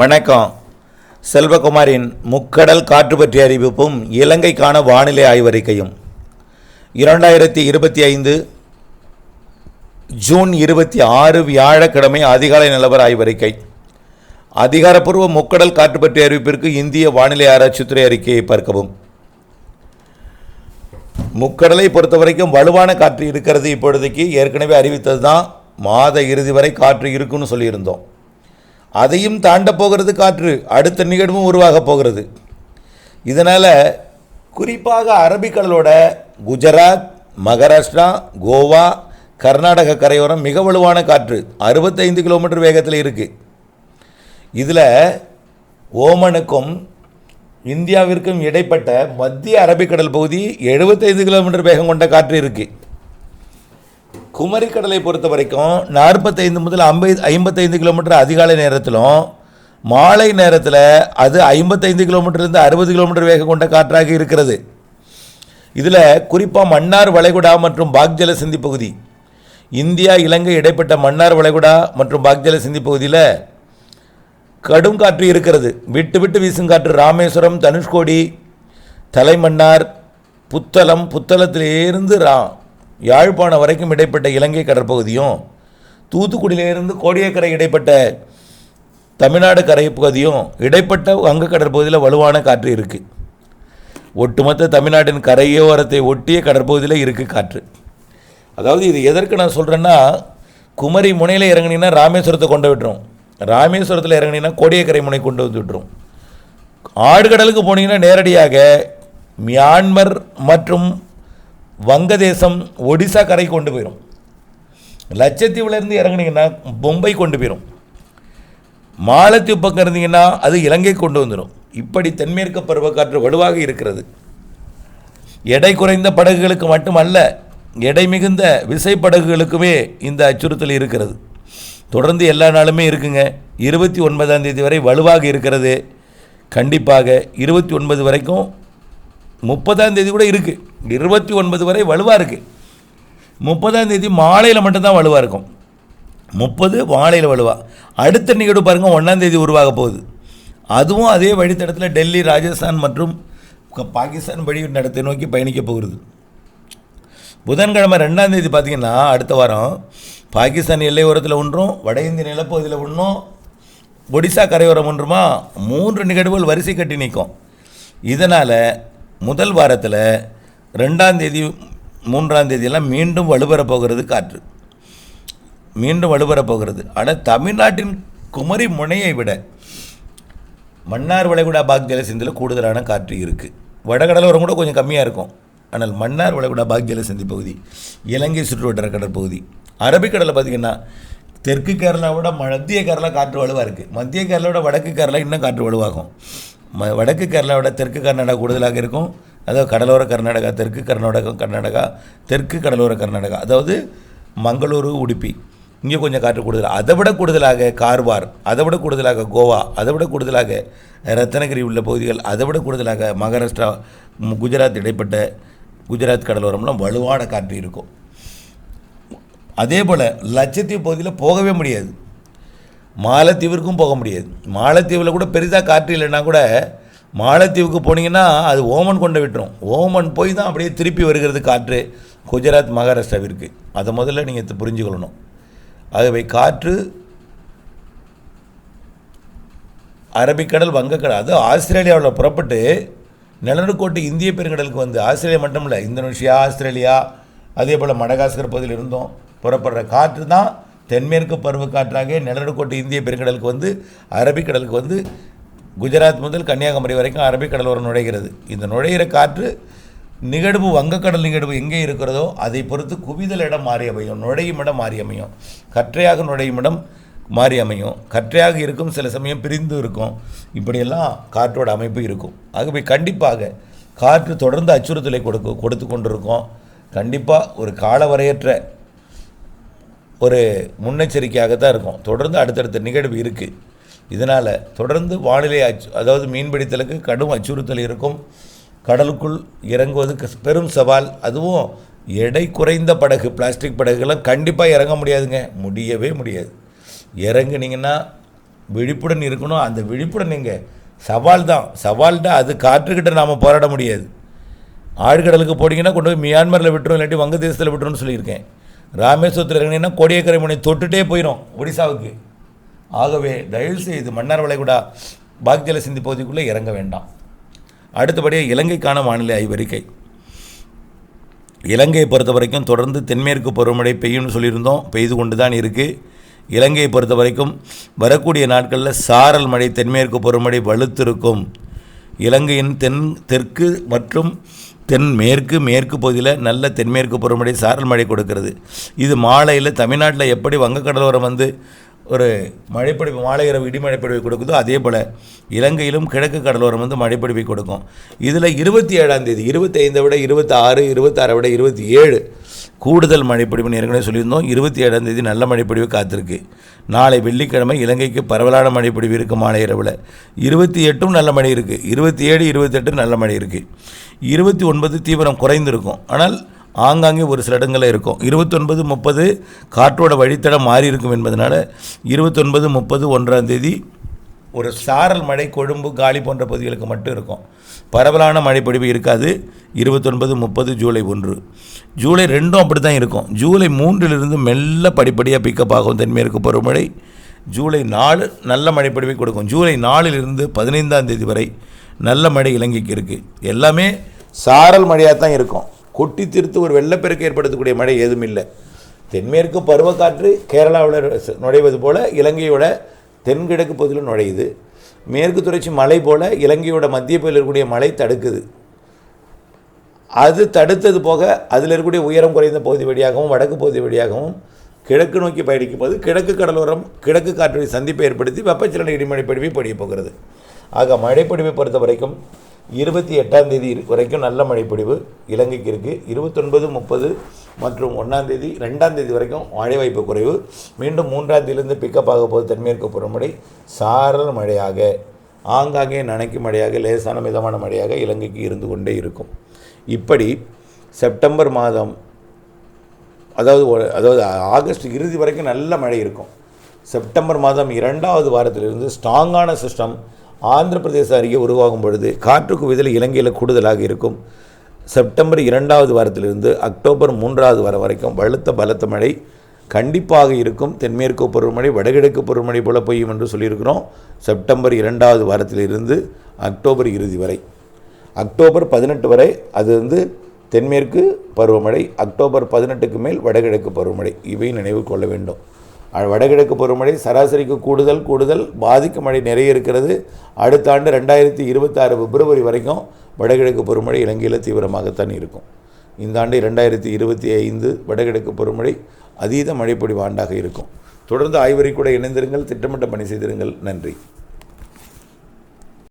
வணக்கம். செல்வகுமாரின் முக்கடல் காற்று பற்றிய அறிவிப்பும் இலங்கைக்கான வானிலை ஆய்வறிக்கையும். இரண்டாயிரத்தி இருபத்தி ஐந்து ஜூன் இருபத்தி ஆறு வியாழக்கிழமை அதிகாலை நிலவர ஆய்வறிக்கை. அதிகாரப்பூர்வ முக்கடல் காற்று பற்றிய அறிவிப்பிற்கு இந்திய வானிலை ஆராய்ச்சித்துறை அறிக்கையை பார்க்கவும். முக்கடலை பொறுத்த வரைக்கும் வலுவான காற்று இருக்கிறது இப்பொழுதைக்கு ஏற்கனவே அறிவித்தது தான் மாத இறுதி வரை காற்று இருக்குன்னு சொல்லியிருந்தோம். அதையும் தாண்ட போகிறது காற்று. அடுத்த நிகழ்வும் உருவாக போகிறது. இதனால் குறிப்பாக அரபிக்கடலோட குஜராத் மகாராஷ்டிரா கோவா கர்நாடக கரையோரம் மிக வலுவான காற்று. அறுபத்தைந்து கிலோமீட்டர் வேகத்தில் இருக்குது இதில் ஓமனுக்கும் இந்தியாவிற்கும் இடைப்பட்ட மத்திய அரபிக்கடல் பகுதி 75 கிலோமீட்டர் வேகம் கொண்ட காற்று இருக்குது குமரிக்கடலை பொறுத்த வரைக்கும் நாற்பத்தைந்து முதல் ஐம்பது ஐம்பத்தைந்து கிலோமீட்டர் அதிகாலை நேரத்திலும் மாலை நேரத்தில் அது ஐம்பத்தைந்து கிலோமீட்டர்லேருந்து அறுபது கிலோமீட்டர் வேகம் கொண்ட காற்றாக இருக்கிறது. இதில் குறிப்பாக மன்னார் வளைகுடா மற்றும் பாக்ஜல சிந்தி பகுதி இந்தியா இலங்கை இடைப்பட்ட மன்னார் வளைகுடா மற்றும் பாக்ஜல சிந்தி பகுதியில் கடும் காற்று இருக்கிறது. விட்டு விட்டு வீசும் காற்று ராமேஸ்வரம் தனுஷ்கோடி தலைமன்னார் புத்தளம் புத்தளத்திலேருந்து ரா யாழ்ப்பாணம் வரைக்கும் இடைப்பட்ட இலங்கை கடற்பகுதியும் தூத்துக்குடியிலிருந்து கோடியக்கரை இடைப்பட்ட தமிழ்நாடு கரை பகுதியும் இடைப்பட்ட வங்க கடற்பகுதியில் வலுவான காற்று இருக்குது ஒட்டுமொத்த தமிழ்நாட்டின் கரையோரத்தை ஒட்டிய கடற்பகுதியில் இருக்குது காற்று. அதாவது இது எதற்கு நான் சொல்கிறேன்னா குமரி முனையில் இறங்குனீங்கன்னா ராமேஸ்வரத்தை கொண்டு விட்டுரும். ராமேஸ்வரத்தில் இறங்குனீங்கன்னா கோடியக்கரை முனை கொண்டு வந்து விட்டுரும். ஆடுகடலுக்கு போனீங்கன்னா நேரடியாக மியான்மர் மற்றும் வங்கதேசம் ஒடிசா கரை கொண்டு போயிடும் லட்சத்தீவுலேருந்து இறங்குனீங்கன்னா பொம்பை கொண்டு போயிடும் மாலத்தீவு பக்கம் இருந்தீங்கன்னா அது இலங்கை கொண்டு வந்துடும் இப்படி தென்மேற்கு பருவக்காற்று வலுவாக இருக்கிறது. எடை குறைந்த படகுகளுக்கு மட்டுமல்ல எடை மிகுந்த விசைப்படகுகளுக்குமே இந்த அச்சுறுத்தல் இருக்கிறது. தொடர்ந்து எல்லா நாளுமே இருக்குங்க. இருபத்தி ஒன்பதாம் தேதி வரை வலுவாக இருக்கிறது. கண்டிப்பாக இருபத்தி ஒன்பது வரைக்கும் முப்பதாம் தேதி கூட இருக்குது இருபத்தி ஒன்பது வரை வலுவாக இருக்குது முப்பதாம் தேதி மாலையில் மட்டும்தான் வலுவாக இருக்கும். முப்பது மாலையில் வலுவா. அடுத்த நிகழ்வு பாருங்கள் ஒன்றாம் தேதி உருவாக போகுது. அதுவும் அதே வழித்தடத்தில் டெல்லி ராஜஸ்தான் மற்றும் பாகிஸ்தான் வழி நடத்தை நோக்கி பயணிக்க போகிறது. புதன்கிழமை ரெண்டாம் தேதி பார்த்தீங்கன்னா அடுத்த வாரம் பாகிஸ்தான் எல்லையோரத்தில் ஒன்றும் வட இந்திய நிலப்பகுதியில் ஒன்றும் ஒடிசா கரையோரம் ஒன்றுமா மூன்று நிகழ்வுகள் வரிசை கட்டி நிற்கும். இதனால் முதல் வாரத்தில் ரெண்டாம் தேதி மூன்றாம் தேதியெல்லாம் மீண்டும் வலுப்பெறப் போகிறது காற்று. மீண்டும் வலுப்பெறப் போகிறது. ஆனால் தமிழ்நாட்டின் குமரி முனையை விட மன்னார் வளைகுடா பாக் சிந்தியில் கூடுதலான காற்று இருக்குது வடகடலோரம் கூட கொஞ்சம் கம்மியாக இருக்கும். ஆனால் மன்னார் வளைகுடா பாக் ஜலசிந்தி பகுதி இலங்கை சுற்றுவட்டார கடற்பகுதி அரபிக்கடலில் பார்த்திங்கன்னா தெற்கு கேரளாவோட மத்திய கேரளா காற்று வலுவாக இருக்குது மத்திய கேரளாவோட வடக்கு கேரளா இன்னும் காற்று வலுவாகும். ம வடக்கு கேரளாவோட தெற்கு கர்நாடகா கூடுதலாக இருக்கும். அதாவது கடலோர கர்நாடகா தெற்கு கர்நாடகம் கர்நாடகா தெற்கு கடலோர கர்நாடகா. அதாவது மங்களூரு உடுப்பி. இங்கே கொஞ்சம் காற்று கூடுதல். அதை விட கூடுதலாக கார்வார் அதை விட கூடுதலாக கோவா அதை விட கூடுதலாக ரத்னகிரி உள்ள பகுதிகள் அதை விட கூடுதலாக மகாராஷ்டிரா குஜராத் இடைப்பட்ட குஜராத் கடலோரம்லாம் வலுவான காற்று இருக்கும். அதே போல் லட்சத்தீவு பகுதியில் போகவே முடியாது. மாலத்தீவிற்கும் போக முடியாது. மாலத்தீவில் கூட பெரிதாக காற்று இல்லைன்னா கூட மாலத்தீவுக்கு போனீங்கன்னா அது ஓமன் கொண்டு விட்டுரும். ஓமன் போய் தான் அப்படியே திருப்பி வருகிறது காற்று. குஜராத் மகாராஷ்டிராவிற்கு. அதை முதல்ல நீங்கள் புரிஞ்சுக்கொள்ளணும். ஆகவே காற்று அரபிக்கடல் வங்கக்கடல் அது ஆஸ்திரேலியாவில் புறப்பட்டு நிலநடுக்கோட்டு இந்திய பெருங்கடலுக்கு வந்து ஆஸ்திரேலியா மட்டும் இல்லை இந்தோனேஷியா ஆஸ்திரேலியா அதே போல் மடகாஸ்கர் பகுதியில் இருந்தோம் புறப்படுற காற்று தான் தென்மேற்கு பருவக்காற்றாக நிலநடுக்கோட்டு இந்திய பெருங்கடலுக்கு வந்து அரபிக்கடலுக்கு வந்து குஜராத் முதல் கன்னியாகுமரி வரைக்கும் அரபிக்கடலோரம் நுழைகிறது. இந்த நுழையிற காற்று நிகழ்வு வங்கக்கடல் நிகழ்வு எங்கே இருக்கிறதோ அதை பொறுத்து குவிதல் இடம் மாறி அமையும். நுழையும் இடம் மாறி அமையும். கற்றையாக நுழையும் இடம் மாறி அமையும். கற்றையாக இருக்கும் சில சமயம் பிரிந்து இருக்கும். இப்படியெல்லாம் காற்றோட அமைப்பு இருக்கும். ஆகவே கண்டிப்பாக காற்று தொடர்ந்து அச்சுறுத்தலை கொடுக்க கொடுத்து கொண்டிருக்கும். கண்டிப்பாக ஒரு காலவரையற்ற ஒரு முன்னெச்சரிக்கையாக தான் இருக்கும். தொடர்ந்து அடுத்தடுத்த நிகழ்வு இருக்குது இதனால் தொடர்ந்து வானிலை அச்சு அதாவது மீன்பிடித்தலுக்கு கடும் அச்சுறுத்தல் இருக்கும். கடலுக்குள் இறங்குவது பெரும் சவால். அதுவும் எடை குறைந்த படகு பிளாஸ்டிக் படகுகள்லாம் கண்டிப்பாக இறங்க முடியாதுங்க. முடியவே முடியாது. இறங்குனீங்கன்னா விழிப்புடன் இருக்கணும். அந்த விழிப்புடன் நீங்கள் சவால் தான். சவால்தான் அது காற்றுக்கிட்ட நாம் போராட முடியாது. ஆழ்கடலுக்கு போனீங்கன்னா கொண்டு போய் மியான்மரில் விட்டுரும் இல்லாட்டி வங்கதேசத்தில் விட்டுருன்னு சொல்லியிருக்கேன். ராமேஸ்வரத்தில் இறங்கினீங்கன்னா கோடியக்கரை முனை தொட்டுட்டே போயிடும் ஒடிசாவுக்கு. ஆகவே தயவுசெய்து மன்னார் வளைகுடா பாக்ஜல சிந்தி பகுதிக்குள்ளே இறங்க வேண்டாம். அடுத்தபடியாக இலங்கைக்கான வானிலை ஆய்வறிக்கை. இலங்கையை பொறுத்த வரைக்கும் தொடர்ந்து தென்மேற்கு பருவமழை பெய்யும்னு சொல்லியிருந்தோம். பெய்து கொண்டு தான் இருக்குது இலங்கையை பொறுத்த வரைக்கும் வரக்கூடிய நாட்களில் சாரல் மழை தென்மேற்கு பருவமழை வலுத்திருக்கும். இலங்கையின் தென் தெற்கு மற்றும் தென் மேற்கு மேற்கு பகுதியில் நல்ல தென்மேற்கு பருவமழை சாரல் மழை கொடுக்கிறது. இது மாலையில் தமிழ்நாட்டில் எப்படி வங்கக்கடலோரம் வந்து ஒரு மழைப்பொழிவு மாலை இரவு இடிமழைப்பொழிவை கொடுக்குதோ அதே போல் இலங்கையிலும் கிழக்கு கடலோரம் வந்து மழைப்பொழிவை கொடுக்கும். இதில் இருபத்தி ஏழாம் தேதி இருபத்தைந்தை விட இருபத்தி ஆறு இருபத்தாறை விட இருபத்தி ஏழு கூடுதல் மழைப்பொழிவுன்னு ஏற்கனவே சொல்லியிருந்தோம். இருபத்தி ஏழாம் தேதி நல்ல மழைப்பொழிவு காத்திருக்கு. நாளை வெள்ளிக்கிழமை இலங்கைக்கு பரவலான மழைப்பொழிவு இருக்குது மாலை இரவில். இருபத்தி எட்டும் நல்ல மழை இருக்குது இருபத்தி ஏழு இருபத்தெட்டு நல்ல மழை இருக்குது இருபத்தி ஒன்பது தீவிரம் குறைந்திருக்கும். ஆனால் ஆங்காங்கே ஒரு சில இடங்களில் இருக்கும். இருபத்தொன்பது முப்பது காற்றோட வழித்தடம் மாறி இருக்கும் என்பதனால இருபத்தொன்பது முப்பது ஒன்றாம் தேதி ஒரு சாரல் மழை கொழும்பு காலி போன்ற பகுதிகளுக்கு மட்டும் இருக்கும். பரவலான மழைப்பொழிவு இருக்காது. இருபத்தொன்பது முப்பது ஜூலை ஒன்று. ஜூலை ரெண்டும் அப்படி தான் இருக்கும். ஜூலை மூன்றிலிருந்து மெல்ல படிப்படியாக பிக்கப் ஆகும். தென்மேற்கு பருவமழை. ஜூலை நாலு நல்ல மழைப்பொழிவை கொடுக்கும். ஜூலை நாலிலிருந்து பதினைந்தாம் தேதி வரை நல்ல மழை இலங்கைக்கு இருக்குது எல்லாமே சாரல் மழையாக தான் இருக்கும். கொட்டி திருத்து ஒரு வெள்ளப்பெருக்கு ஏற்படுத்தக்கூடிய மழை எதுவும் இல்லை. தென்மேற்கு பருவக்காற்று கேரளாவில் நுழைவது போல் இலங்கையோட தென்கிழக்கு பகுதியில் நுழையுது. மேற்கு தொடர்ச்சி மலை போல இலங்கையோட மத்திய பகுதியில் இருக்கக்கூடிய மலை தடுக்குது. அது தடுத்தது போக அதில் இருக்கக்கூடிய உயரம் குறைந்த பகுதி வழியாகவும் வடக்கு பகுதி வழியாகவும் கிழக்கு நோக்கி பயணிக்கும் போது கிழக்கு கடலோரம் கிழக்கு காற்றை சந்திப்பை ஏற்படுத்தி வெப்பச்சலன இடிமழை பொழிவை போகிறது. ஆக மழைப்பொழிவை பொறுத்த வரைக்கும் இருபத்தி எட்டாம் தேதி வரைக்கும் நல்ல மழைப்பொழிவு இலங்கைக்கு இருக்குது இருபத்தொன்பது முப்பது மற்றும் ஒன்றாம் தேதி ரெண்டாம் தேதி வரைக்கும் மழை வாய்ப்பு குறைவு. மீண்டும் மூன்றாம் தேதியிலிருந்து பிக்கப் ஆக போது தென்மேற்கு புறம்படி சாரல் மழையாக ஆங்காங்கே நனைக்கும் மழையாக லேசான மிதமான மழையாக இலங்கைக்கு இருந்து கொண்டே இருக்கும். இப்படி செப்டம்பர் மாதம் அதாவது அதாவது ஆகஸ்ட் இறுதி வரைக்கும் நல்ல மழை இருக்கும். செப்டம்பர் மாதம் இரண்டாவது வாரத்திலிருந்து ஸ்ட்ராங்கான சிஸ்டம் ஆந்திர பிரதேச அருகே உருவாகும் பொழுது காற்று குவிதல் இலங்கையில் கூடுதலாக இருக்கும். செப்டம்பர் இரண்டாவது வாரத்திலிருந்து அக்டோபர் மூன்றாவது வாரம் வரைக்கும் வலுத்த பலத்த மழை கண்டிப்பாக இருக்கும். தென்மேற்கு பருவமழை வடகிழக்கு பருவமழை போல பெய்யும் என்று சொல்லியிருக்கிறோம். செப்டம்பர் இரண்டாவது வாரத்திலிருந்து அக்டோபர் இறுதி வரை. அக்டோபர் பதினெட்டு வரை அது வந்து தென்மேற்கு பருவமழை அக்டோபர் பதினெட்டுக்கு மேல் வடகிழக்கு பருவமழை இவை நினைவு கொள்ள வேண்டும். வடகிழக்கு பருவமழை சராசரிக்கு கூடுதல் கூடுதல் பாதிக்கும் மழை நிறைய இருக்கிறது. அடுத்த ஆண்டு ரெண்டாயிரத்தி இருபத்தாறு பிப்ரவரி வரைக்கும் வடகிழக்கு பருவமழை இலங்கையில் தீவிரமாகத்தான் இருக்கும். இந்த ஆண்டு ரெண்டாயிரத்தி இருபத்தி ஐந்து வடகிழக்கு பருவமழை அதீத மழைப்பொழிவு ஆண்டாக இருக்கும். தொடர்ந்து ஆய்வறை கூட இணைந்திருங்கள் திட்டமிட்ட பணி செய்திருங்கள். நன்றி.